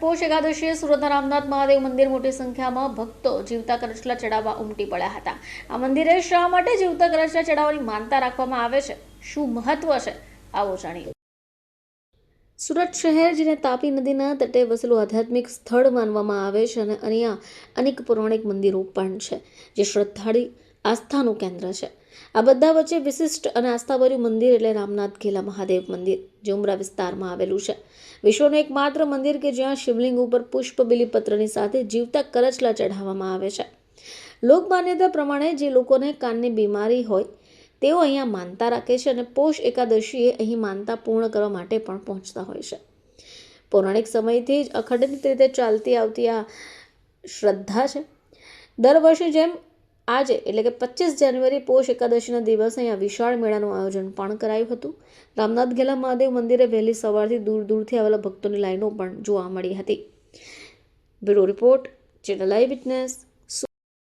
પોષ એકાદશીએ સુરતના રામનાથ મહાદેવ મંદિર મોટી સંખ્યામાં ભક્તો જીવતા કરચલા ચડાવવા ઉમટી પડ્યા હતા. આ મંદિરે શા માટે જીવતા કરચલા ચડાવવાની માનતા રાખવામાં આવે છે? શું મહત્વ છે? આવો જાણીએ. સુરત શહેર જેને તાપી નદીના તટે વસેલું આધ્યાત્મિક સ્થળ માનવામાં આવે છે અને અહીંયા અનેક પૌરાણિક મંદિરો પણ છે, જે શ્રદ્ધાળી આસ્થાનું કેન્દ્ર છે. આ બધા વચ્ચે વિશિષ્ટ અને આસ્થાભર્યું મંદિર એટલે રામનાથ ઘેલા મહાદેવ મંદિર, જે ઉમરા વિસ્તારમાં આવેલું છે. વિશ્વનું એકમાત્ર મંદિર કે જ્યાં શિવલિંગ ઉપર પુષ્પ બિલીપત્રની સાથે જીવતા કરચલા ચઢાવવામાં આવે છે. લોકમાન્યતા પ્રમાણે જે લોકોને કાનની બીમારી હોય, તેઓ અહીંયા માનતા રાખે છે અને પોષ એકાદશીએ અહીં માનતા પૂર્ણ કરવા માટે પણ પહોંચતા હોય છે. પૌરાણિક સમયથી જ અખંડિત રીતે ચાલતી આવતી આ શ્રદ્ધા છે. દર વર્ષે જેમ આજે, એટલે કે પચીસ જાન્યુઆરી પોષ એકાદશીના દિવસે અહીંયા વિશાળ મેળાનું આયોજન પણ કરાયું હતું. રામનાથ ગેલા મહાદેવ મંદિરે વહેલી સવારથી દૂર દૂરથી આવેલા ભક્તોની લાઈનો પણ જોવા મળી હતી. Bureau report, channel eyewitness